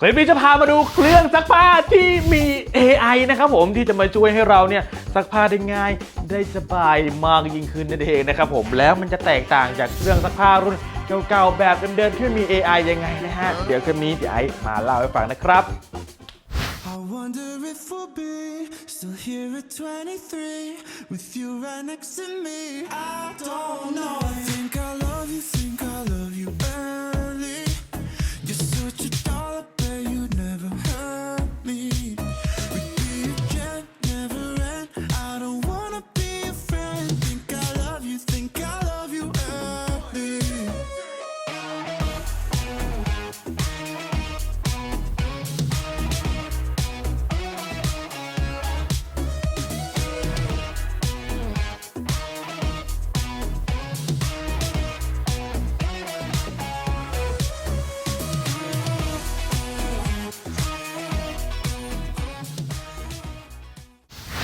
คลิปนี้จะพามาดูเครื่องซักผ้าที่มี AI นะครับผมที่จะมาช่วยให้เราเนี่ยซักผ้าได้ง่ายได้สบายมากยิ่งขึ้นนั่นเองนะครับผมแล้วมันจะแตกต่างจากเครื่องซักผ้ารุ่นเก่าๆแบบเดิมๆที่มี AI ยังไงนะฮะ เดี๋ยวคลิปนี้เดี๋ยวไอมาเล่าให้ฟังนะครับ I wonder if we'll be still here at 23 with you right next to me. I don't know. I think I love you, think I love you early. You.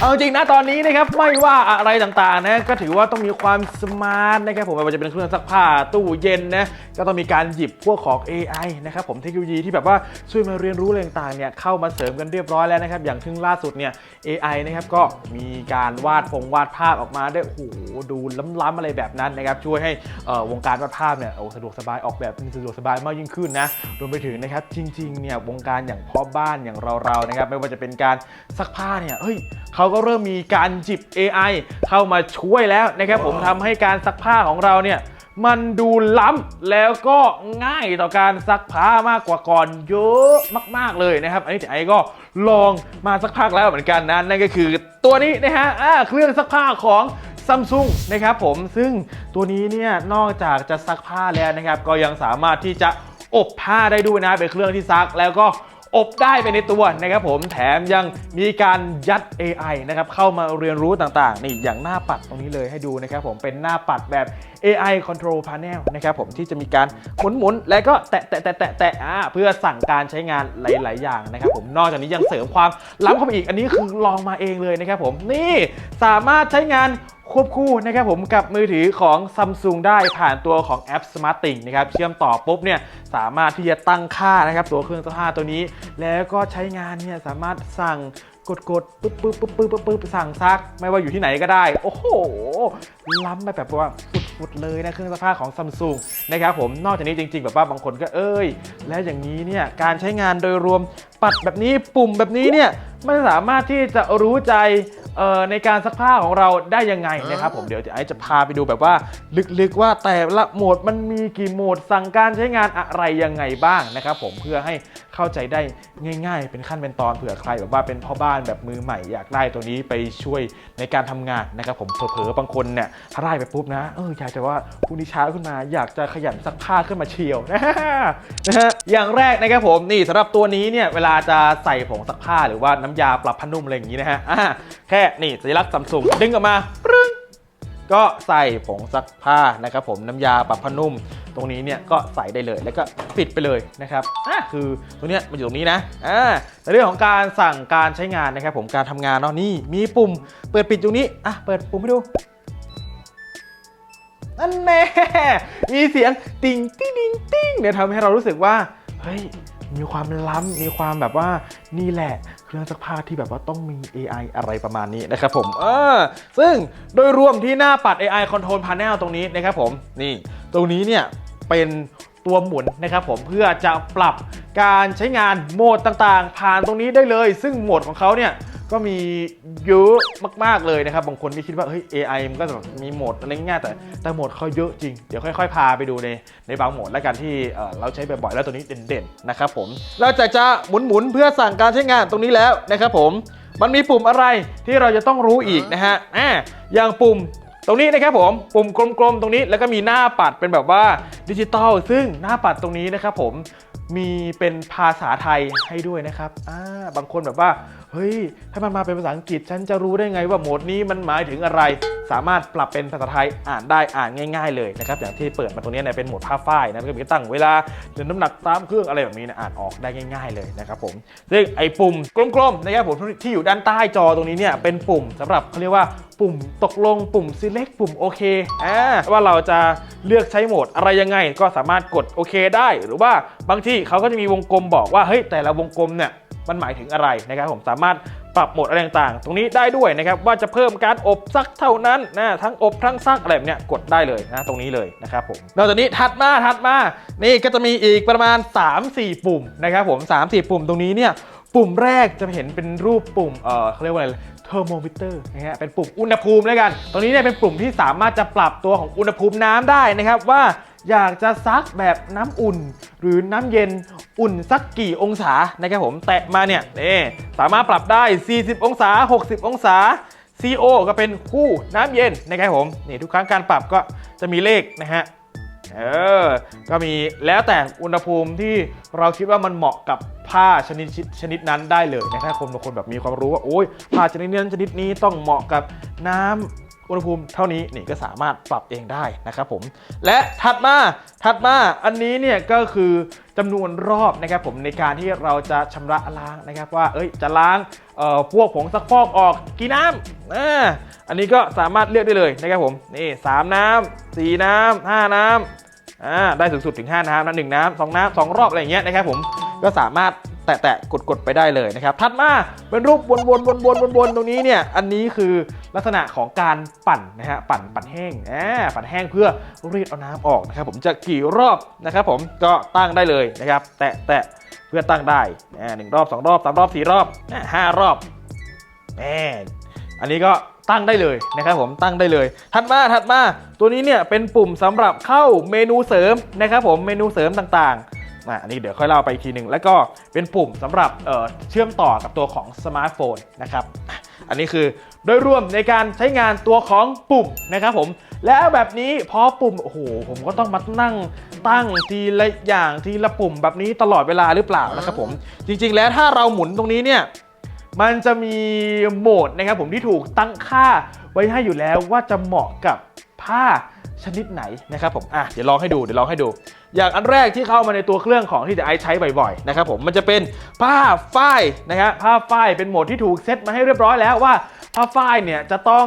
เอาจริงนะตอนนี้นะครับไม่ว่าอะไรต่างๆนะก็ถือว่าต้องมีความสมาร์ทนะครับผมไม่ว่าจะเป็นเครื่องซักผ้าตู้เย็นนะก็ต้องมีการหยิบพวกของ AI นะครับผมเทคโนโลยีที่แบบว่าช่วยมาเรียนรู้อะไรต่างๆเนี่ยเข้ามาเสริมกันเรียบร้อยแล้วนะครับอย่างทึ่งล่าสุดเนี่ย AI นะครับก็มีการวาดพงวาดภาพออกมาได้โอ้โหดูล้ำๆอะไรแบบนั้นนะครับช่วยให้อ่อวงการวาดภาพเนี่ยโอ้สะดวกสบายออกแบบสะดวกสบายมากยิ่งขึ้นนะรวมไปถึงนะครับจริงๆเนี่ยวงการอย่างพ่อบ้านอย่างเราๆนะครับไม่ว่าจะเป็นการซักผ้าเนี่ยเฮ้ยเขาก็เริ่มมีการจิบ AI เข้ามาช่วยแล้วนะครับผมทำให้การซักผ้าของเราเนี่ยมันดูล้ำแล้วก็ง่ายต่อการซักผ้ามากกว่าก่อนเยอะมาก ๆ เลยนะครับ อันนี้แต่ไอ้ก็ลองมาสักพักแล้วเหมือนกันนะนั่นก็คือตัวนี้นะฮะอ่าเครื่องซักผ้าของซัมซุงนะครับผมซึ่งตัวนี้เนี่ยนอกจากจะซักผ้าแล้วนะครับ ก็ยังสามารถที่จะอบผ้าได้ด้วยนะเป็นเครื่องที่ซักแล้วก็ อบได้ไปในตัวนะครับผมแถมยังมีการยัด AI นะครับเข้ามาเรียนรู้ต่างๆ นี่อย่างหน้าปัดตรงนี้เลยให้ดูนะครับผมเป็นหน้าปัดแบบ AI Control Panel นะครับผมที่จะมีการหมุนๆ แล้วก็แตะแตะแตะแตะแตะเพื่อสั่งการใช้งานหลาย ๆ อย่างนะครับผมนอกจากนี้ยังเสริมความล้ำเข้าไปอีกอันนี้คือลองมาเองเลยนะครับผมนี่สามารถใช้งานควบคู่นะครับผมกับมือถือของ Samsung ได้ผ่านตัวของแอป Smarting นะครับเชื่อมต่อปุ๊บเนี่ยสามารถที่จะตั้งค่านะครับตัวเครื่องซักผ้าตัวนี้ แล้วก็ใช้งานเนี่ยสามารถสั่งกดกดปึ๊บปึ๊บปึ๊บปึ๊บปึ๊บสั่งซัก ไม่ว่าอยู่ที่ไหนก็ได้ โอ้โห ล้ำไปแบบว่าฟุดๆเลยนะเครื่องซักผ้าของซัมซุงนะครับผมนอกจากนี้จริง ๆ แบบว่าบางคนก็เอ้ย แล้วอย่างนี้เนี่ยการใช้งานโดยรวมปัดแบบนี้ปุ่มแบบนี้เนี่ยมันสามารถที่จะรู้ใจ เอ่อในการซักผ้าของเราได้ยังไงนะครับผมเดี๋ยวไอจะพาไปดูแบบว่าลึกๆว่าแต่ละโหมดมันมีกี่โหมดสั่งการใช้งานอะไรยังไงบ้างนะครับผมเพื่อให้เข้าใจได้ง่าย ๆ เป็นขั้นเป็นตอนเผื่อใครแบบว่าเป็นพ่อบ้านแบบมือใหม่อยากได้ตัวนี้ไปช่วยในการทำงานนะครับผมเผลอๆบางคนเนี่ยถ้าได้ไปปุ๊บนะเอออยากจะว่าพรุ่งนี้เช้าขึ้นมาอยากจะขยันซักผ้าขึ้นมาเชียวนะฮะอย่างแรกนะครับผมนี่สำหรับตัวนี้เนี่ยเวลาจะใส่ผงซักผ้าหรือว่าน้ำยาปรับผ้านุ่มอะไรอย่างนี้นะฮะแค่นี่สัญลักษณ์ซัมซุงดึงออกมาป ก็ใส่ผงซักผ้านะครับผมน้ำยาปรับผ้านุ่ม ตรงนี้เนี่ยก็ใส่ได้เลยแล้วก็ปิดไปเลยนะครับอะคือตรงเนี้ยมันอยู่ตรงนี้นะอ่าในเรื่องของการสั่งการใช้งานนะครับผมการทำงานเนาะนี่มีปุ่ม เปิดปิดตรงนี้อะเปิดปุ่มให้ดูนั่นแน่มีเสียงติ่งติ้งติ้งติ้งเนี่ยทำให้เรารู้สึกว่าเฮ้ย มีความล้ำมีความแบบว่านี่แหละเครื่องซักผ้าที่แบบว่าต้องมี AI อะไรประมาณนี้นะครับผมเออซึ่งโดยรวมที่หน้าปัด AI Control Panel ตรงนี้นะครับผมนี่ตรงนี้เนี่ยเป็น ตัวหมุนนะครับผมเพื่อจะปรับการใช้งานโหมดต่างๆ ผ่านตรงนี้ได้เลย ซึ่งโหมดของเขาเนี่ยก็มีเยอะมากๆเลยนะครับ บางคนที่คิดว่าเฮ้ย AI มันก็จะแบบมีโหมดอะไรง่ายแต่แต่โหมดเขาเยอะจริง เดี๋ยวค่อยๆ พาไปดูในในบางโหมดแล้วกันที่เอ่อเราใช้บ่อยๆแล้วตัวนี้เด่นๆนะครับผมเราจะจะหมุนๆเพื่อสั่งการใช้งานตรงนี้แล้วนะครับผมมันมีปุ่มอะไรที่เราจะต้องรู้อีกนะฮะอ่าอย่างปุ่ม ตรงนี้นะครับผมปุ่มกลมๆตรงนี้แล้วก็มีหน้าปัดเป็นแบบว่าดิจิตอลซึ่งหน้าปัดตรงนี้นะครับผมมีเป็นภาษาไทยให้ด้วยนะครับอ่าบางคนแบบว่า เฮ้ย ถ้ามันมาเป็นภาษาอังกฤษ ฉันจะรู้ได้ไงว่าโหมดนี้มันหมายถึงอะไร สามารถปรับเป็นภาษาไทยอ่านได้อ่านง่าย ๆ เลยนะครับ อย่างที่เปิดมาตรงนี้เนี่ยเป็นโหมดผ้าฝ้ายนะก็มีตั้งเวลาเดินน้ำหนักตามเครื่องอะไรแบบนี้นะอ่านออกได้ง่าย ๆ เลยนะครับผม ซึ่งไอ้ปุ่มกลมๆนะครับผมที่อยู่ด้านใต้จอตรงนี้เนี่ยเป็นปุ่มสำหรับเขาเรียกว่าปุ่มตกลงปุ่ม select ปุ่มโอเคอ่าว่าเราจะเลือกใช้โหมดอะไรยังไงก็สามารถกดโอเคได้ หรือว่าบางที่เขาก็จะมีวงกลมบอกว่าเฮ้ยแต่ละวงกลมเนี่ย มันหมายถึงอะไรนะครับผมสามารถปรับโหมดอะไรต่างๆ ตรงนี้ได้ด้วยนะครับว่าจะเพิ่มการอบซักเท่านั้นนะทั้งอบทั้งซักอะไรแบบเนี้ยกดได้เลยนะตรงนี้เลยนะครับผมนอกจากนี้ถัดมาถัดมา นี่ก็จะมีอีกประมาณ 3-4 ปุ่มนะครับผม3-4 ปุ่มตรงนี้เนี่ยปุ่มแรกจะเห็นเป็นรูปปุ่มเออเขาเรียกว่าอะไรเทอร์โมมิเตอร์นะฮะเป็นปุ่มอุณหภูมิแล้วกัน ตรงนี้เนี่ยเป็นปุ่มที่สามารถจะปรับตัวของอุณหภูมิน้ำได้นะครับว่า อยากจะซักแบบน้ำอุ่น หรือน้ำเย็นอุ่นสักกี่องศานะครับผมแตะมาเนี่ยนี่สามารถปรับได้ 40 องศา 60 องศา CO ก็เป็นคู่น้ำเย็นนะครับผมนี่ทุกครั้งการปรับก็จะมีเลขนะฮะเออ ก็มีแล้วแต่อุณหภูมิที่เราคิดว่ามันเหมาะกับผ้าชนิดชนิดนั้นได้เลยนะถ้าคนบางคนแบบมีความรู้ว่าโอ้ยผ้าชนิดนั้นชนิดนี้ต้องเหมาะกับน้ำ อุณหภูมิเท่านี้นี่ก็สามารถปรับเองได้นะครับผม และถัดมาถัดมาอันนี้เนี่ยก็คือจำนวนรอบนะครับผมในการที่เราจะชำระล้างนะครับว่าเอ้ยจะล้างพวกผงซักฟอกออกกี่น้ำอ่าอันนี้ก็สามารถเลือกได้เลยนะครับผมนี่สามน้ำสี่น้ำห้าน้ำอ่าได้สูงสุดถึง 5 น้ำนะหนึ่งน้ำสองน้ำสองรอบอะไรอย่างเงี้ยนะครับผมก็สามารถ แตะๆกดๆไปได้เลยนะครับถัดมาเป็นรูปวนๆวนๆวนๆวนๆตรงนี้เนี่ยอันนี้คือลักษณะของการปั่นนะฮะปั่นปั่นแห้งอ่าปั่นแห้งเพื่อรีดเอาน้ำออกนะครับผมจะกี่รอบนะครับผมก็ตั้งได้เลยนะครับ แตะแตะเพื่อตั้งได้อ่าหนึ่งรอบสองรอบสามรอบสี่รอบห้ารอบแม่อันนี้ก็ตั้งได้เลยนะครับผมตั้งได้เลย ถัดมาถัดมาตัวนี้เนี่ยเป็นปุ่มสำหรับเข้าเมนูเสริมนะครับผมเมนูเสริมต่างๆ อะอันนี้เดี๋ยวค่อยเล่าไปอีกทีหนึ่งแล้วก็เป็นปุ่มสำหรับเอ่อเชื่อมต่อกับตัวของสมาร์ทโฟนนะครับอันนี้คือโดยรวมในการใช้งานตัวของปุ่มนะครับผม แล้วแบบนี้พอปุ่มโอ้โหผมก็ต้องมานั่งตั้งทีละอย่างทีละปุ่มแบบนี้ตลอดเวลาหรือเปล่านะครับผม จริงๆแล้วถ้าเราหมุนตรงนี้เนี่ยมันจะมีโหมดนะครับผมที่ถูกตั้งค่าไว้ให้อยู่แล้วว่าจะเหมาะกับผ้าชนิดไหนนะครับผมอะเดี๋ยวลองให้ดูเดี๋ยวลองให้ดู อย่างอันแรกที่เข้ามาในตัวเครื่องของที่เดไอใช้บ่อยๆนะครับผมมันจะเป็นผ้าฝ้ายนะฮะผ้าฝ้ายเป็นโหมดที่ถูกเซตมาให้เรียบร้อยแล้วว่าผ้าฝ้ายเนี่ยจะต้อง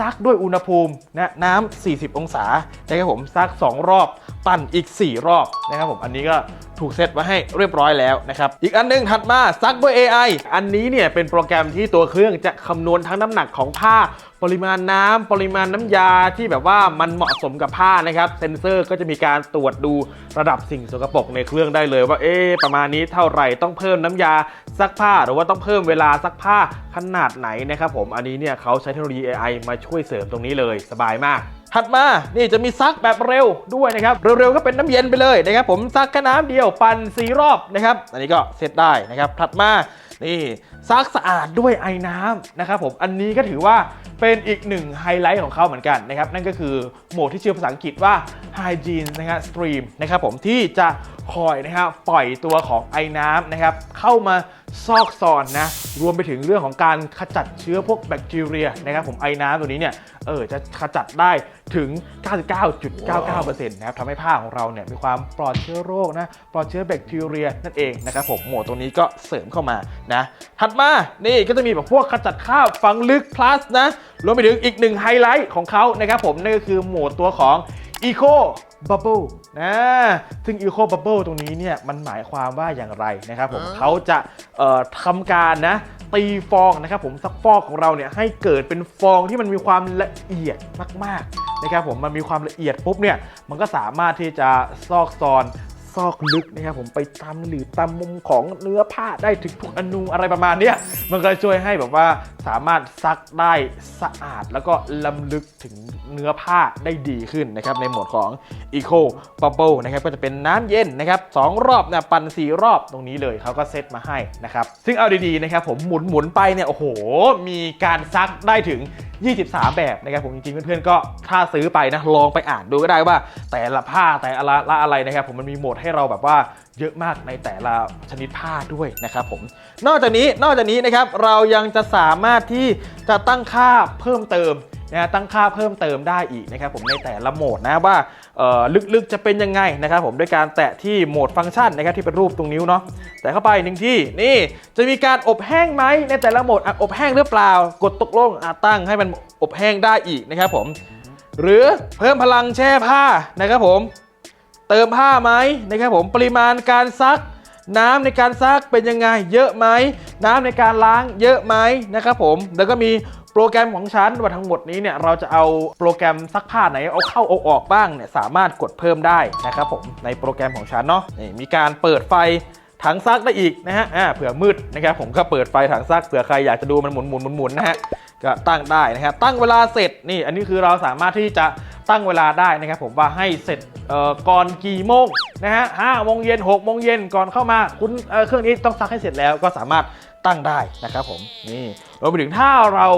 ซักด้วยอุณหภูมินะน้ำ40 องศานะครับผมซัก 2 รอบ ปั่นอีก 4 รอบนะครับผมอันนี้ก็ถูกเซตไว้ให้เรียบร้อยแล้วนะครับ อีกอันหนึงถัดมาซักด้วย AI อันนี้เนี่ยเป็นโปรแกรมที่ตัวเครื่องจะคำนวณทั้งน้ำหนักของผ้า ปริมาณน้ำปริมาณน้ำยาที่แบบว่ามันเหมาะสมกับผ้านะครับ เซนเซอร์ก็จะมีการตรวจดูระดับสิ่งสกปรกในเครื่องได้เลยว่าเอ๊ประมาณนี้เท่าไหร่ต้องเพิ่มน้ำยาซักผ้าหรือว่าต้องเพิ่มเวลาซักผ้าขนาดไหนนะครับผมอันนี้เนี่ยเขาใช้เทคโนโลยี AI มาช่วยเสริมตรงนี้เลยสบายมาก ถัดมานี่จะมีซักแบบเร็วด้วยนะครับเร็วๆก็เป็นน้ำเย็นไปเลยนะครับผมซักแค่น้ำเดียวปั่นสีรอบนะครับอันนี้ก็เสร็จได้นะครับถัดมานี่ซักสะอาดด้วยไอ้น้ำนะครับผมอันนี้ก็ถือว่าเป็นอีกหนึ่งไฮไลท์ของเขาเหมือนกันนะครับ นั่นก็คือโหมดที่ชื่อภาษาอังกฤษว่า hygiene นะครับ stream นะครับผมที่จะคอยนะครับปล่อยตัวของไอ้น้ำนะครับเข้ามาซอกซอนนะรวมไปถึงเรื่องของการขจัดเชื้อพวกแบคทีเรียนะครับผมไอ้น้ำตัวนี้เนี่ยเออจะขจัดได้ถึง 99.99%นะครับทำให้ผ้าของเราเนี่ยมีความปลอดเชื้อโรคนะปลอดเชื้อแบคทีเรียนั่นเองนะครับผมโหมดตรงนี้ก็เสริมเข้ามานะถัดมานี่ก็จะมีแบบพวกขจัดคราบฝังลึก plus นะรวมไปถึงอีกหนึ่งไฮไลท์ของเขานะครับผมนั่นก็คือโหมดตัวของ Eco Bubble นะซึ่ง Eco Bubble ตรงนี้เนี่ยมันหมายความว่าอย่างไรนะครับผมเขาจะเอ่อทำการนะตีฟองนะครับผมซักฟอกของเราเนี่ยให้เกิดเป็นฟองที่มันมีความละเอียดมากๆนะครับผมมันมีความละเอียดปุ๊บเนี่ยมันก็สามารถที่จะซอกซอน ซอกลึกนะครับผมไปตามหรือตามมุมของเนื้อผ้าได้ถึงทุกอนูอะไรประมาณนี้มันก็ช่วยให้แบบว่าสามารถซักได้สะอาดแล้วก็ล้ำลึกถึงเนื้อผ้าได้ดีขึ้นนะครับในโหมดของ Eco Bubble นะครับก็จะเป็นน้ำเย็นนะครับสองรอบนะปั่น4รอบตรงนี้เลยเขาก็เซตมาให้นะครับซึ่งเอาดีๆนะครับผมหมุนหมุนๆไปเนี่ยโอ้โห มีการซักได้ถึง 23 แบบนะครับผมจริงๆเพื่อนๆก็ถ้าซื้อไปนะลองไปอ่านดูก็ได้ว่า แต่ละผ้าแต่ละละอะไรนะครับผมมันมีโหมดให้เราแบบว่าเยอะมากในแต่ละชนิดผ้าด้วยนะครับผมนอกจากนี้นอกจากนี้นะครับเรายังจะสามารถที่จะตั้งค่าเพิ่มเติมนะฮะตั้งค่าเพิ่มเติมได้อีกนะครับผมในแต่ละโหมดนะว่าเอ่อลึกๆจะเป็นยังไงนะครับผมด้วยการแตะที่โหมดฟังก์ชันนะครับที่เป็นรูปตรงนิ้วเนาะแต่เข้าไปหนึ่งที่นี่จะมีการอบแห้งไหมในแต่ละโหมดออบแห้งหรือเปล่ากดตกลงตั้งให้มันอบแห้งได้อีกนะครับผมหรือเพิ่มพลังแช่ผ้านะครับผม ติมผ้าไหมนะครับผมปริมาณการซัก น้ำในการซักเป็นยังไงเยอะไหมน้ำในการล้างเยอะไหมนะครับผมแล้วก็มีโปรแกรมของฉันว่าทั้งหมดนี้เนี่ยเราจะเอาโปรแกรมซักผ้าไหนเอาเข้าเอาออกบ้างเนี่ยสามารถกดเพิ่มได้นะครับผมในโปรแกรมของฉันเนาะนี่มีการเปิดไฟถังซักได้อีกนะฮะอ่าเผื่อมืดนะครับผมก็เปิดไฟถังซักเผื่อใครอยากจะดูมันหมุนหมุนหมุนหมุนนะฮะก็ตั้งได้นะครับตั้งเวลาเสร็จนี่อันนี้คือเราสามารถที่จะ ตั้งเวลาได้นะครับผมว่าให้เสร็จก่อนกี่โมงนะฮะห้าโมงเย็นหกโมงเย็นก่อนเข้ามาคุณเเครื่องนี้ต้องซักให้เสร็จแล้วก็สามารถตั้งได้นะครับผมนี่รวมไปถึงถ้าเรา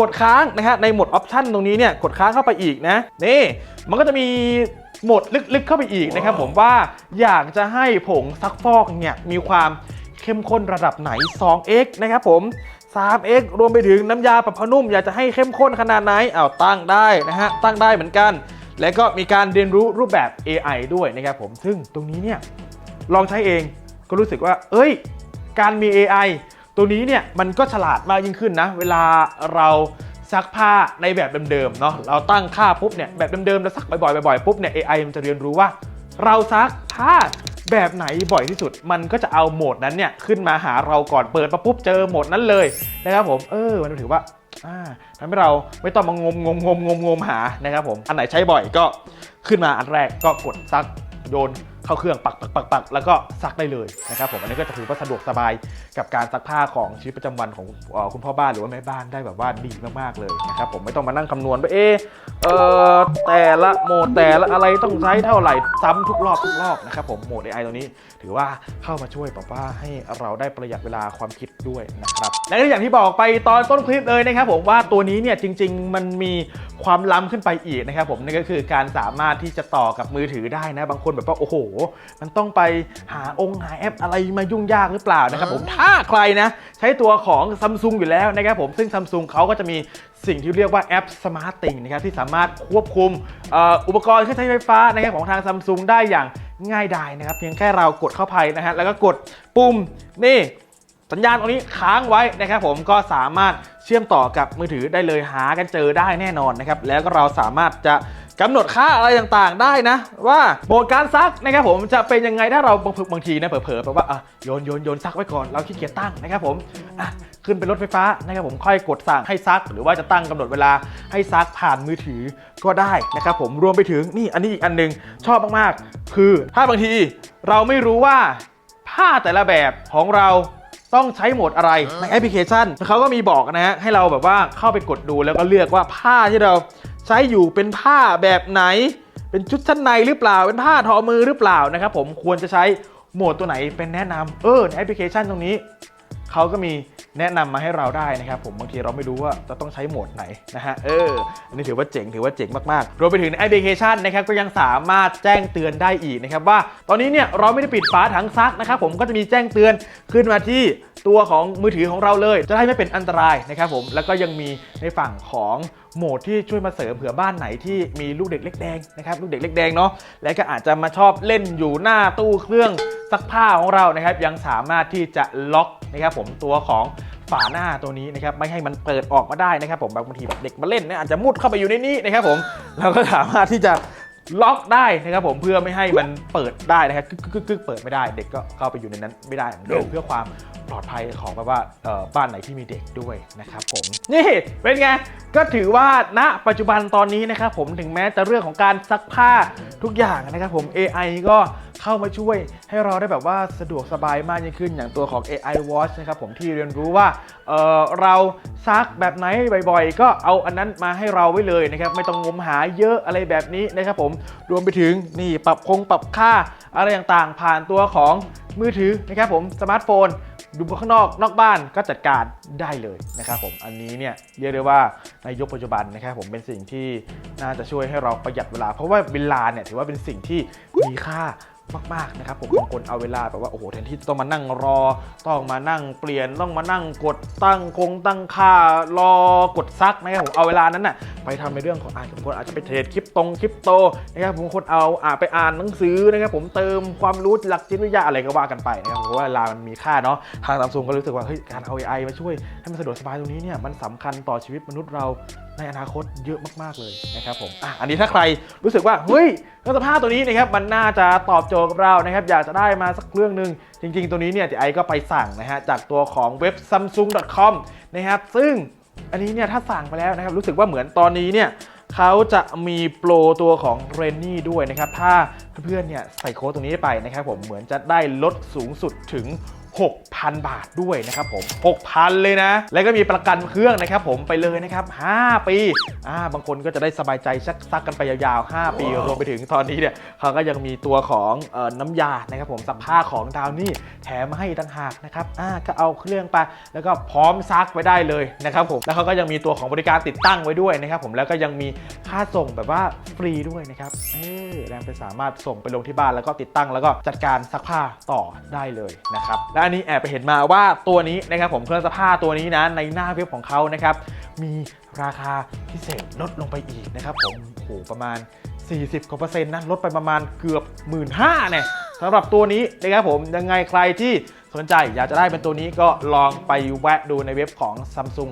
กดค้างนะฮะในโหมดออปชันตรงนี้เนี่ยกดค้างเข้าไปอีกนะนี่มันก็จะมีโหมดลึกๆเข้าไปอีกนะครับผมว่าอยากจะให้ผงซักฟอกเนี่ยมีความเข้มข้นระดับไหน 2x นะครับผม 3x รวมไปถึงน้ำยาปรับผ้านุ่มอยากจะให้เข้มข้นขนาดไหนอ้าวตั้งได้นะฮะตั้งได้เหมือนกัน และก็มีการเรียนรู้รูปแบบ AI ด้วยนะครับผมซึ่งตรงนี้เนี่ยลองใช้เองก็รู้สึกว่า เอ้ย การมี AI ตัวนี้เนี่ยมันก็ฉลาดมากยิ่งขึ้นนะ เวลาเราซักผ้าในแบบเดิมๆเนาะเราตั้งค่าปุ๊บเนี่ยแบบเดิมๆเราซักบ่อยๆบ่อยๆปุ๊บเนี่ย AI มันจะเรียนรู้ว่า เราซักผ้า แบบไหนบ่อยที่สุด มันก็จะเอาโหมดนั้นเนี่ยขึ้นมาหาเราก่อนเปิดมาปุ๊บเจอโหมดนั้นเลยนะครับผมเออมันถือว่าทำให้เราไม่ต้องมางมงมงมงมงมหานะครับผมอันไหนใช้บ่อยก็ขึ้นมาอันแรกก็กดซักโยน เข้าเครื่องปักปักปักปักแล้วก็ซักได้เลยนะครับผมอันนี้ก็จะถือว่าสะดวกสบายกับการซักผ้าของชีวิตประจำวันของคุณพ่อบ้านหรือว่าแม่บ้านได้แบบว่าดีมากๆเลยนะครับผมไม่ต้องมานั่งคำนวณว่าเอะเออแต่ละโหมดแต่ละอะไรต้องใช้เท่าไหร่ซ้ำทุกรอบทุกรอบนะครับผมโหมด AI ตัวนี้ ถือว่าเข้ามาช่วยแบบว่าให้เราได้ประหยัดเวลาความคิดด้วยนะครับและอย่างที่บอกไปตอนต้นคลิปเลยนะครับผมว่าตัวนี้เนี่ยจริง ๆ มันมีความล้ำขึ้นไปอีกนะครับผมนั่นก็คือการสามารถที่จะต่อกับมือถือได้นะบางคนแบบว่าโอ้โหมันต้องไปหาองค์หาแอปอะไรมายุ่งยากหรือเปล่านะครับผมถ้าใครนะใช้ตัวของซัมซุงอยู่แล้วนะครับผมซึ่งซัมซุงเขาก็จะมีสิ่งที่เรียกว่าแอป Smart t h i n g นะครับที่สามารถควบคุมเอ่ออุปกรณ์เครื่องใช้ไฟฟ้านะครับของทางซัมซุงได้อย่างง่ายดายนะครับ เพียงแค่เรากดเข้าไปนะฮะแล้วก็กดปุ่มนี่สัญญาณตรงนี้ค้างไว้นะครับผมก็สามารถเชื่อมต่อกับมือถือได้เลยหากันเจอได้แน่นอนนะครับแล้วก็เราสามารถจะ กำหนดค่าอะไรต่างๆได้นะ ว่าโหมดการซักนะครับผมจะเป็นยังไงถ้าเราบางบางทีนะเผลอๆแบบว่าอะโยนโยนโยนซักไว้ก่อนเราขี้เกียจตั้งนะครับผมอะขึ้นเป็นรถไฟฟ้านะครับผมค่อยกดสั่งให้ซัก หรือว่าจะตั้งกำหนดเวลาให้ซักผ่านมือถือก็ได้นะครับผมรวมไปถึงนี่อันนี้อีกอันหนึงชอบมากๆ คือถ้าบางทีเราไม่รู้ว่าผ้าแต่ละแบบของเราต้องใช้โหมดอะไรในแอปพลิเคชันเขาก็มีบอกนะฮะให้เราแบบว่าเข้าไปกดดูแล้วก็เลือกว่าผ้าที่เรา ใช้อยู่เป็นผ้าแบบไหน เป็นชุดชั้นในหรือเปล่า เป็นผ้าทอมือหรือเปล่านะครับผมควรจะใช้โหมดตัวไหนเป็นแนะนำเออในแอปพลิเคชันตรงนี้เขาก็มีแนะนำมาให้เราได้นะครับผมบางทีเราไม่รู้ว่าจะต้องใช้โหมดไหนนะฮะเอออันนี้ถือว่าเจ๋งถือว่าเจ๋งมากๆรวมไปถึงในแอปพลิเคชันนะครับก็ยังสามารถแจ้งเตือนได้อีกนะครับว่า ตอนนี้เนี่ยเราไม่ได้ปิดฝาถังซักนะครับผมก็จะมีแจ้งเตือนขึ้นมาที่ตัวของมือถือของเราเลย จะได้ไม่เป็นอันตรายนะครับผมแล้วก็ยังมีในฝั่งของ โหมดที่ช่วยมาเสริมเผื่อบ้านไหนที่มีลูกเด็กเล็กแดงนะครับลูกเด็กเล็กแดงเนาะและก็อาจจะมาชอบเล่นอยู่หน้าตู้เครื่องซักผ้าของเรานะครับ ยังสามารถที่จะล็อกนะครับผมตัวของฝาหน้าตัวนี้นะครับไม่ให้มันเปิดออกมาได้นะครับ ผมบางทีแบบเด็กมาเล่นเนี่ยอาจจะมุดเข้าไปอยู่ในนี้นะครับผมเราก็สามารถที่จะล็อกได้นะครับผมเพื่อไม่ให้มันเปิดได้นะครับกึกกึกกึกกึกเปิดไม่ได้ เด็กก็เข้าไปอยู่ในนั้นไม่ได้เหมือนเดิมเพื่อความป ลอดภัยของแบบว่าบ้านไหนที่มีเด็กด้วยนะครับผมนี่เป็นไงก็ถือว่าณปัจจุบันตอนนี้นะครับผมถึงแม้จะเรื่องของการซักผ้าทุกอย่างนะครับผม AI ก็เข้ามาช่วยให้เราได้แบบว่าสะดวกสบายมากยิ่งขึ้นอย่างตัวของ AI Watch นะครับผมที่เรียนรู้ว่าเเราซักแบบไหนบ่อยๆ ก็เอาอันนั้นมาให้เราไว้เลยนะครับไม่ต้องงมหาเยอะอะไรแบบนี้นะครับผมรวมไปถึงนี่ปรับคงปรับค่าอะไรต่างๆ ผ่านตัวของมือถือนะครับผมสมาร์ทโฟน ดูข้างนอกนอกบ้านก็จัดการได้เลยนะครับผมอันนี้เนี่ยเรียกได้ว่าในยุคปัจจุบันนะครับผมเป็นสิ่งที่น่าจะช่วยให้เราประหยัดเวลา เพราะว่าเวลาเนี่ยถือว่าเป็นสิ่งที่มีค่ามากๆนะครับผมบางคนเอาเวลาแบบว่าโอ้โหแทนที่ต้องมานั่งรอ ต้องมานั่งเปลี่ยนต้องมานั่งกดตั้งคงตั้งค่ารอกดซักนะครับผมเอาเวลานั้นน่ะไปทำในเรื่องของอ่านบางคนอาจจะไปเทรดคริปตงคริปโตนะครับบางคนเอาอ่าไปอ่านหนังสือนะครับผมเติมความรู้หลักจิตวิทยาอะไรก็ว่ากันไปนะครับเพราะว่าเวลามันมีค่าเนาะทางซัมซุงก็รู้สึกว่าเฮ้ยการเอา AI มาช่วยให้มันสะดวกสบายตรงนี้เนี่ยมันสำคัญต่อชีวิตมนุษย์เรา ในอนาคตเยอะมากๆเลยนะครับผมอะอันนี้ถ้าใครรู้สึกว่าเฮ้ยเครื่องซักผ้าตัวนี้นะครับมันน่าจะตอบโจทย์กับเรานะครับอยากจะได้มาสักเครื่องหนึ่งจริง ๆ ตัวนี้เนี่ยที่ไอก็ไปสั่งนะฮะจากตัวของเว็บ samsung.com นะครับซึ่งอันนี้เนี่ยถ้าสั่งไปแล้วนะครับรู้สึกว่าเหมือนตอนนี้เนี่ยเขาจะมีโปรตัวของ r e n n y ด้วยนะครับ ถ้าเพื่อนๆเนี่ยใส่โค้ดตรงนี้ไปนะครับผมเหมือนจะได้ลดสูงสุดถึง 6,000 บาทด้วยนะครับผม 6,000 เลยนะ แล้วก็มีประกันเครื่องนะครับผมไปเลยนะครับ 5 ปีอ่าบางคนก็จะได้สบายใจซักซักกันไปยาวๆ 5 ปีรวมไปถึงตอนนี้เนี่ยเขาก็ยังมีตัวของเออน้ำยานะครับผมซักผ้าของดาวนี่แถมมาให้อีกต่างหากนะครับอ่าก็เอาเครื่องไปแล้วก็พร้อมซักไว้ได้เลยนะครับผมแล้วเขาก็ยังมีตัวของบริการติดตั้งไว้ด้วยนะครับผมแล้วก็ยังมีค่าส่งแบบว่าฟรีด้วยนะครับเออแรงไปสามารถส่งไปลงที่บ้านแล้วก็ติดตั้งแล้วก็จัดการซักผ้าต่อได้เลยนะครับและอันนี้แอบไปเห็นมาว่าตัวนี้นะครับผมเครื่องซักผ้าตัวนี้นะในหน้าเว็บของเขานะครับมีราคาพิเศษลดลงไปอีกนะครับผมโอ้โหประมาณ 40กว่าเปอร์เซ็นต์นะลดไปประมาณเกือบ 1 5ื่นห้าเนี่ยสำหรับตัวนี้นะครับผมยังไงใครที่สนใจอยากจะได้เป็นตัวนี้ก็ลองไปแวะดูในเว็บของ Samsung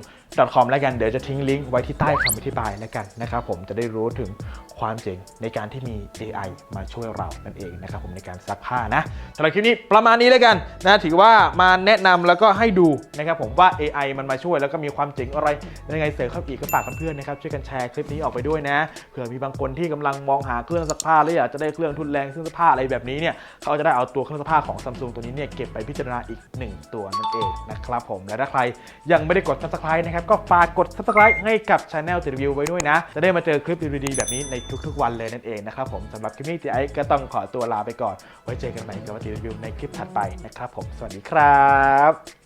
com แล้วกันเดี๋ยวจะทิ้งลิงก์ไว้ที่ใต้คำอธิบายแล้วกันนะครับผมจะได้รู้ถึงความเจ๋งในการที่มี AI มาช่วยเรานั่นเองนะครับผมในการซักผ้านะสำหรับคลิปนี้ประมาณนี้แล้วกันนะถือว่ามาแนะนำแล้วก็ให้ดูนะครับผมว่า AI มันมาช่วยแล้วก็มีความเจ๋งอะไรยังไงเสริมเข้าอีกก็ฝากเพื่อนๆนะครับช่วยกันแชร์คลิปนี้ออกไปด้วยนะเผื่อมีบางคนที่กำลังมองหาเครื่องซักผ้าแล้วอยากจะได้เครื่องทุนแรงเครื่องซักผ้าอะไรแบบนี้เนี่ยเขาจะได้เอาตัวเครื่องซักผ้าของ Samsung ตัวนี้เนี่ยเก็บไปพิจารณาอีกหนึ่งตัวนั่นเองนะครับผมและถ้าใครยังไม่ได้กด subscribe นะครับก็ฝากกด subscribe ให้กับ Channel ติดรีวิวไว้ด้วยนะ จะได้มาเจอคลิปดีๆแบบนี้ในทุกๆ วันเลยนั่นเองนะครับผมสำหรับคลิปนี้ตีไอก็ต้องขอตัวลาไปก่อน ไว้เจอกันใหม่กับติดรีวิวในคลิปถัดไปนะครับผมสวัสดีครับ